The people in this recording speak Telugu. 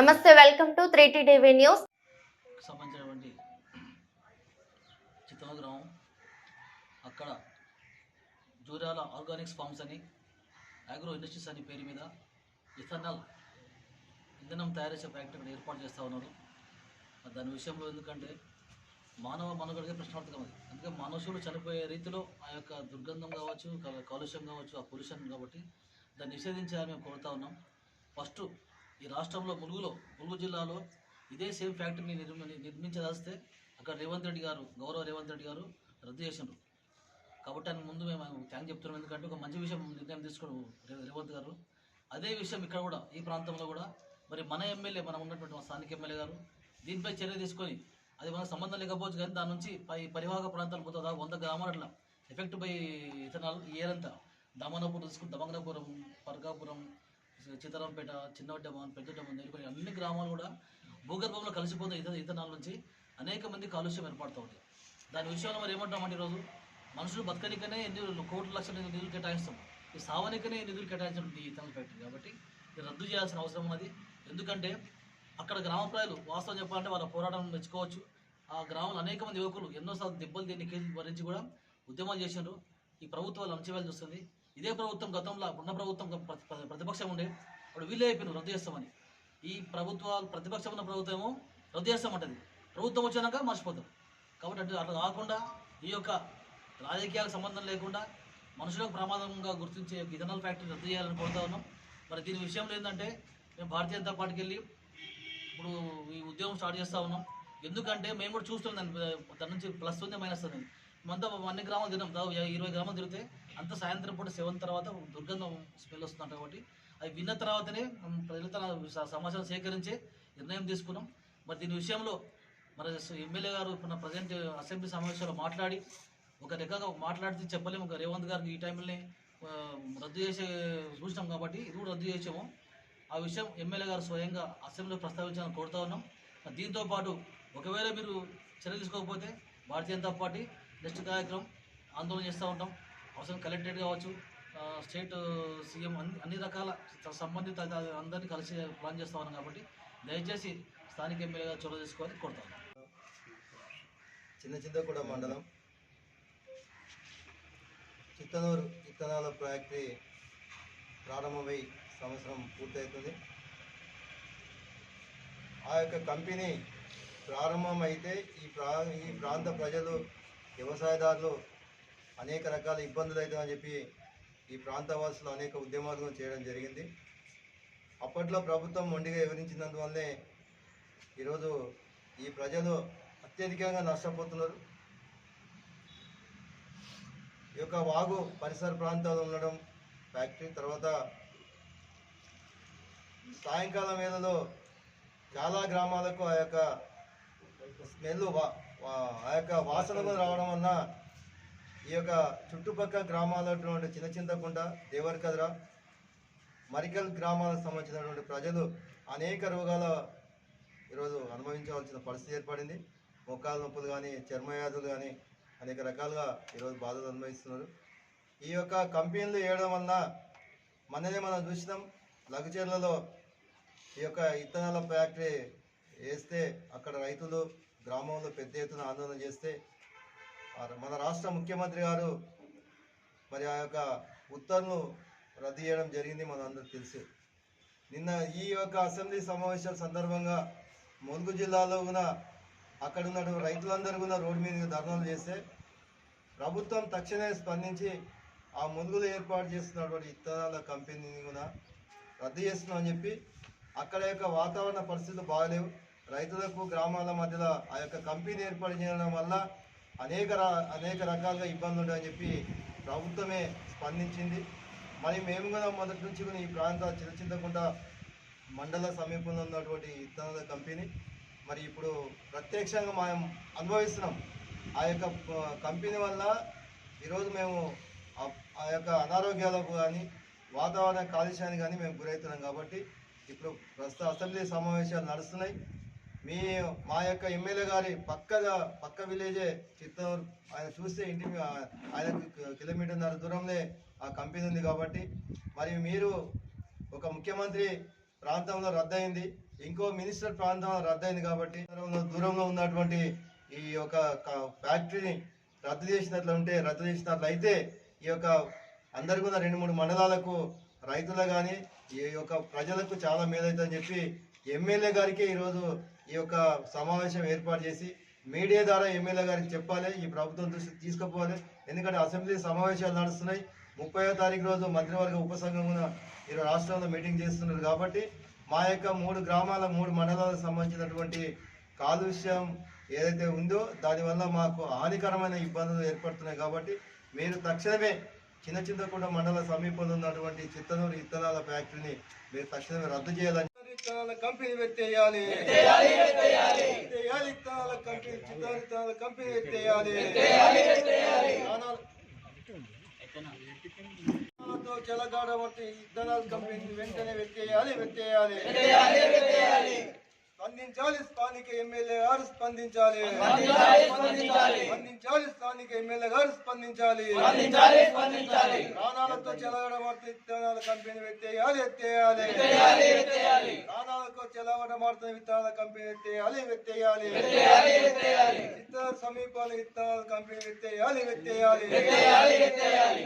నమస్తే welcome to three TV news. సంబంధించినటువంటి చిత్తూరు గ్రామం అక్కడ జూరాల ఆర్గానిక్స్ ఫార్మ్స్ అని అగ్రో ఇండస్ట్రీస్ అని పేరు మీద ఇథనాల్ ఇంధనం తయారు చేసే ఫ్యాక్టరీ ఏర్పాటు చేస్తూ ఉన్నారు. దాని విషయంలో ఎందుకంటే మానవ మనుగడకే ప్రశ్నార్థకం అది. అందుకే మనుషులు చనిపోయే రీతిలో ఆ యొక్క దుర్గంధం కావచ్చు కాలుష్యం కావచ్చు ఆ పొల్యూషన్ కాబట్టి దాన్ని నిషేధించాలని మేము కోరుతా ఉన్నాం. ఫస్ట్ ఈ రాష్ట్రంలో ములుగులో ములుగు జిల్లాలో ఇదే సేమ్ ఫ్యాక్టరీని నిర్మి నిర్మించదాస్తే అక్కడ రేవంత్ రెడ్డి గారు గౌరవ రేవంత్ రెడ్డి గారు రద్దు చేసినారు కాబట్టి ఆయన ముందు మేము థ్యాంక్ చెప్తున్నాం. ఎందుకంటే ఒక మంచి విషయం నిర్ణయం తీసుకోడు రేవంత్ గారు. అదే విషయం ఇక్కడ కూడా ఈ ప్రాంతంలో కూడా మరి మన ఎమ్మెల్యే మనం ఉన్నటువంటి మా స్థానిక ఎమ్మెల్యే గారు దీనిపై చర్య తీసుకొని అది మనకు సంబంధం లేకపోవచ్చు కానీ దాని నుంచి పై పరివాహక ప్రాంతాలు మొత్తం దాకా వంద గ్రామాలు ఎఫెక్ట్ బై ఇథనాల్ ఏరంతా. దమనపురం తీసుకుని దమనపురం పర్గాపురం చిత్తరంపేట చిన్నవడ్డమన్ పెద్దడమన్ నెలకొని అన్ని గ్రామాలు కూడా భూగర్భంలో కలిసిపోతున్న ఇతర ఇతనాల నుంచి అనేక మంది కాలుష్యం ఏర్పడుతూ ఉంది. దాని విషయంలో మరి ఏమంటామంటే ఈరోజు మనుషులు బతకనికనే ఎన్ని కోట్ల లక్షల నిధులు కేటాయిస్తాం. ఈ సావనికనే నిధులు కేటాయించడం ఈ ఇథనాల్ ఫ్యాక్టరీ కాబట్టి ఇది రద్దు చేయాల్సిన అవసరం ఉన్నది. ఎందుకంటే అక్కడ గ్రామ ప్రజలు వాస్తవం చెప్పాలంటే వాళ్ళ పోరాటం మెచ్చుకోవచ్చు. ఆ గ్రామంలో అనేక మంది యువకులు ఎన్నోసార్లు దెబ్బలు దీన్ని కేసులు భరించి కూడా ఉద్యమాలు చేశారు. ఈ ప్రభుత్వాలు అణచివేయాల్సి వస్తుంది ఇదే ప్రభుత్వం గతంలో ఉన్న ప్రభుత్వం ప్ర- ప్రతిపక్షం ఉండే అప్పుడు వీళ్ళు అయిపోయినారు రద్దు చేస్తామని. ఈ ప్రభుత్వాలు ప్రతిపక్షం ఉన్న ప్రభుత్వం ఏమో రద్దు చేస్తామంటది ప్రభుత్వం వచ్చినాక మర్చిపోతాం. కాబట్టి అటు అట్లా కాకుండా ఈ యొక్క రాజకీయాలకు సంబంధం లేకుండా మనుషులకు ప్రమాదంగా గుర్తించే ఇథనాల్ ఫ్యాక్టరీ రద్దు చేయాలని కోరుతా ఉన్నాం. మరి దీని విషయంలో ఏంటంటే మేము భారతీయ జనతా పార్టీకి వెళ్ళి ఇప్పుడు ఈ ఉద్యోగం స్టార్ట్ చేస్తూ ఉన్నాం. ఎందుకంటే మేము కూడా చూస్తున్నాం దాని దాని నుంచి ప్లస్ ఉంది మైనస్ ఉంది. మేమంతా అన్ని గ్రామాలు తిన్నాం. ఇరవై- ఇరవై గ్రామాలు తిరిగితే అంత సాయంత్రం పూట సెవెన్ తర్వాత దుర్గంధం స్మెల్ వస్తుందంట కాబట్టి అవి విన్న తర్వాతనే ప్రజలు ప్రజలతో స- సమాచారం సేకరించి నిర్ణయం తీసుకున్నాం. మరి దీని విషయంలో మరి ఎమ్మెల్యే గారు మన ప్రజెంట్ అసెంబ్లీ సమావేశంలో మాట్లాడి ఒక రకంగా మాట్లాడితే చెప్పలేము. ఒక రేవంత్ గారికి ఈ టైంలో రద్దు చేసే చూసినాం కాబట్టి ఇది కూడా రద్దు చేసాము. ఆ విషయం ఎమ్మెల్యే గారు స్వయంగా అసెంబ్లీలో ప్రస్తావించాలని కోరుతా ఉన్నాం. దీంతో పాటు ఒకవేళ మీరు చర్య తీసుకోకపోతే భారతీయ జనతా పార్టీ నెక్స్ట్ కార్యక్రమం ఆందోళన చేస్తూ ఉంటాం. అవసరం కలెక్టరేట్ కావచ్చు స్టేట్ సీఎం అన్ని అన్ని రకాల సంబంధిత అందరినీ కలిసి ప్లాన్ చేస్తా ఉన్నాం కాబట్టి దయచేసి స్థానిక ఎమ్మెల్యేగా చొరవ తీసుకోవాలి కోరుతాను. చిన్న చింతకూడ మండలం. చిత్తనూరు ఇత్తనాల ఫ్యాక్టరీ ప్రారంభమై సంవత్సరం పూర్తవుతుంది ఆ యొక్క కంపెనీ ప్రారంభమైతే ఈ ప్రా ఈ ప్రాంత ప్రజలు వ్యవసాయదారులు అనేక రకాల ఇబ్బందులు అవుతాయని చెప్పి ఈ ప్రాంతవాసులు అనేక ఉద్యమాలు చేయడం జరిగింది. అప్పట్లో ప్రభుత్వం మొండిగా వివరించినందువల్లే ఈరోజు ఈ ప్రజలు అత్యధికంగా నష్టపోతున్నారు. ఈ యొక్క వాగు పరిసర ప్రాంతాలు ఉండడం ఫ్యాక్టరీ తర్వాత సాయంకాలం వేళలో చాలా గ్రామాలకు ఆ యొక్క స్మెల్ వా- ఆ యొక్క వాసనలు రావడం వలన ఈ యొక్క చుట్టుపక్కల గ్రామాల్లో చిన్న చింతకుంట దేవరకద్ర మరికల్ గ్రామాలకు సంబంధించినటువంటి ప్రజలు అనేక రోగాల ఈరోజు అనుభవించవలసిన పరిస్థితి ఏర్పడింది. మోకాల నొప్పులు కానీ చర్మవ్యాధులు కానీ అనేక రకాలుగా ఈరోజు బాధలు అనుభవిస్తున్నారు. ఈ యొక్క కంపెనీలు వేయడం వలన మననే మనం చూసినాం లఘుచర్లలో ఈ యొక్క ఇత్తనాల ఫ్యాక్టరీ వేస్తే అక్కడ రైతులు గ్రామంలో పెద్ద ఎత్తున ఆందోళన చేస్తే మన రాష్ట్ర ముఖ్యమంత్రి గారు మరి ఆ యొక్క ఉత్తర్వులు రద్దు చేయడం జరిగింది మన అందరికి తెలుసు. నిన్న ఈ యొక్క అసెంబ్లీ సమావేశాల సందర్భంగా ములుగు జిల్లాలో కూడా అక్కడ ఉన్నటువంటి రైతులందరూ కూడా రోడ్డు మీద ధర్నాలు చేస్తే ప్రభుత్వం తక్షణమే స్పందించి ఆ ములుగులో ఏర్పాటు చేస్తున్నటువంటి ఇత్తనాల కంపెనీని కూడా రద్దు చేస్తున్నామని చెప్పి అక్కడ యొక్క వాతావరణ పరిస్థితులు బాగలేవు. రైతులకు గ్రామాల మధ్యలో ఆ యొక్క కంపెనీ ఏర్పాటు చేయడం వల్ల అనేక అనేక రకాలుగా ఇబ్బందులు ఉంటాయని చెప్పి ప్రభుత్వమే స్పందించింది. మరి మేము కూడా మొదటి నుంచి కూడా ఈ ప్రాంత చిరచింతకుండా మండల సమీపంలో ఉన్నటువంటి ఇత్తనాల కంపెనీ మరి ఇప్పుడు ప్రత్యక్షంగా మనం అనుభవిస్తున్నాం. ఆ యొక్క కంపెనీ వల్ల ఈరోజు మేము ఆ యొక్క అనారోగ్యాలకు కానీ వాతావరణ కాలుష్యానికి కానీ మేము గురవుతున్నాం కాబట్టి ఇప్పుడు ప్రస్తుత అసెంబ్లీ సమావేశాలు నడుస్తున్నాయి. మీ మా యొక్క ఎమ్మెల్యే గారి పక్కగా పక్క విలేజే చిత్తూరు. ఆయన చూస్తే ఇంటి ఆయన కిలోమీటర్ కిలోమీటర్న్నర దూరంలో ఆ కంపెనీ ఉంది కాబట్టి. మరి మీరు ఒక ముఖ్యమంత్రి ప్రాంతంలో రద్దయింది. ఇంకో మినిస్టర్ ప్రాంతంలో రద్దయింది కాబట్టి దూరంలో- ఉన్నటువంటి ఈ యొక్క ఫ్యాక్టరీని రద్దు చేసినట్లు ఉంటే రద్దు చేసినట్లయితే ఈ యొక్క అందరికీ ఉన్న రెండు మూడు మండలాలకు రైతులు కానీ ఈ యొక్క ప్రజలకు చాలా మేలైతుందని చెప్పి ఎమ్మెల్యే గారికి ఈరోజు ఈ యొక్క సమావేశం ఏర్పాటు చేసి మీడియా ద్వారా ఎమ్మెల్యే గారికి చెప్పాలి ఈ ప్రభుత్వం దృష్టి తీసుకుపోవాలి. ఎందుకంటే అసెంబ్లీ సమావేశాలు నడుస్తున్నాయి. ముప్పైవ తారీఖు రోజు మంత్రివర్గ ఉపసంఘం కూడా ఈరోజు రాష్ట్రంలో మీటింగ్ చేస్తున్నారు కాబట్టి మా యొక్క మూడు గ్రామాల మూడు మండలాలకు సంబంధించినటువంటి కాలుష్యం ఏదైతే ఉందో దానివల్ల మాకు హానికరమైన ఇబ్బందులు ఏర్పడుతున్నాయి కాబట్టి మీరు తక్షణమే చిన్న చింతకుంట మండల సమీపంలో ఉన్నటువంటి చిత్తనూరు ఇత్తనాల ఫ్యాక్టరీని మీరు తక్షణమే రద్దు చేయాలని ఇత్తనాల కంపెనీ ఎత్తేయాలి ఇత్తనాల కంపెనీ చిత్తూరు ఇత్తనాల కంపెనీ ఎత్తేయాలి ప్రాణాలు- ప్రాణాలతో చెలగాడబట్టి ఇత్తనాల కంపెనీ వెంటనే వెత్తేయాలి వెత్తేయాలి స్పందించాలి స్థానిక ఎమ్మెల్యే గారు స్పందించాలి స్పందించాలి స్థానిక ఎమ్మెల్యే గారు స్పందించాలి ప్రాణాలతో చెలగడమాడుతూ విత్తనాల కంపెనీ ఎత్తేయాలి ఎత్తేయాలి ప్రాణాలతో చెలగడమాడుతున్న విత్తనాల కంపెనీ ఎత్తేయాలి ఎత్తేయాలి ఇతర సమీపాల విత్తనాల కంపెనీ ఎత్తేయాలి ఎత్తేయాలి